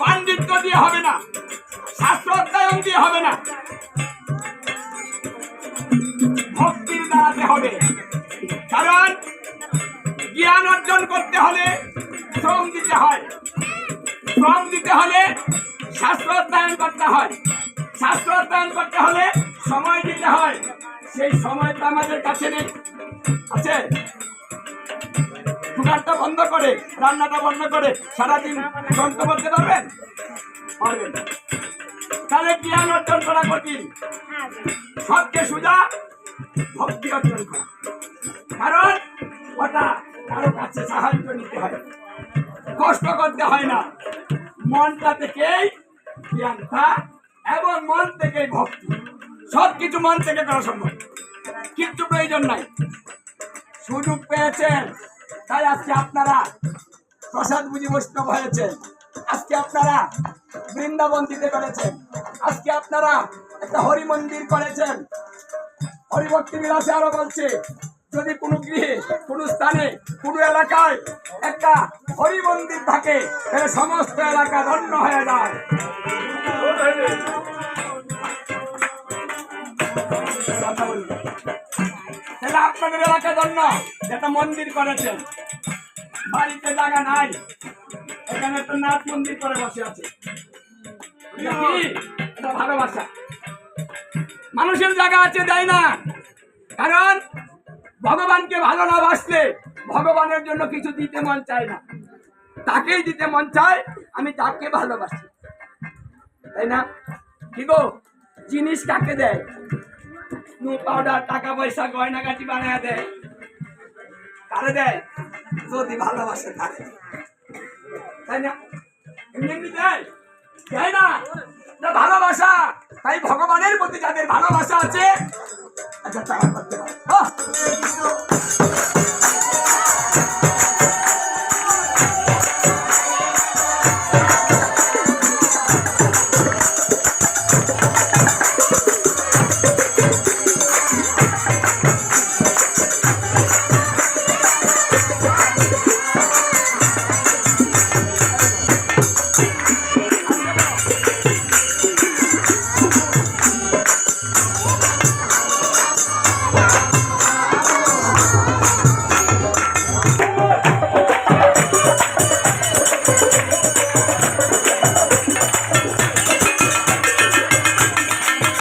পাণ্ডিত্য দিয়ে হবে না? শাস্ত্র অধ্যয়ন দিয়ে হবে না? ভক্তির দাঁড়াতে হবে। কারণ জ্ঞান অর্জন করতে হলে শ্রম দিতে হয়। শ্রম দিতে হলে শাস্ত্র অধ্যয়ন করতে হয়। শাস্ত্র অধ্যয়ন করতে হলে সময় দিতে হয়। সেই সময় তো আমাদের কাছে নেই। আছে? দোকানটা বন্ধ করে, রান্নাটা বন্ধ করে সারাদিন গ্রন্থ করতে পারবেন? পারবেন। তাহলে জ্ঞান অর্জন করা কঠিন? সবচেয়ে সোজা, ভক্তি অর্জন করা। কারণ ওটা কারও কাছে সাহায্য নিতে হয় কষ্ট করতে হয় না। মনটা থেকেই জ্ঞানটা এবং মন থেকেই ভক্তি। সব কিছু মন থেকে করা সম্ভব। কিচ্ছু প্রয়োজন নাই। সুযোগ পেয়েছেন। তাই আজকে আপনারা প্রসাদ বুঝি বৈষ্ণব হয়েছেন আজকে আপনারা বৃন্দাবন দিতে পেরেছেন। আজকে আপনারা একটা হরি মন্দির করেছেন। হরিভক্তি বিলাসে আরও বলছে, যদি কোনো গৃহে, কোনো স্থানে, কোনো এলাকায় একটা হরি মন্দির থাকে, তাহলে সমস্ত এলাকা ধন্য হয়ে যায়। আপনাদের এলাকা ধন্য একটা মন্দির করেছেন। বাড়িতে জায়গা নাই, এখানে একটা নাথ মন্দির করে বসে আছে? এটা ভালোবাসা। মানুষের জায়গা আছে, দেয় না। কারণ, ভগবানকে ভালো না বাসলে ভগবানের জন্য কিছু দিতে মন চায় না। তাকেই দিতে মন চায়, আমি তাকে ভালোবাসি। তাই না? কি গো? জিনিস কাকে দেয়? নুন পাউডার, টাকা পয়সা, গয়না কাঠি বানায় দেয়। কারে দেয়? যদি ভালোবাসে তারে তাই না? এমনি দেয়? তাই না? না, ভালোবাসা। তাই ভগবানের প্রতি যাদের ভালোবাসা আছে আচ্ছা টাকা করতে পারে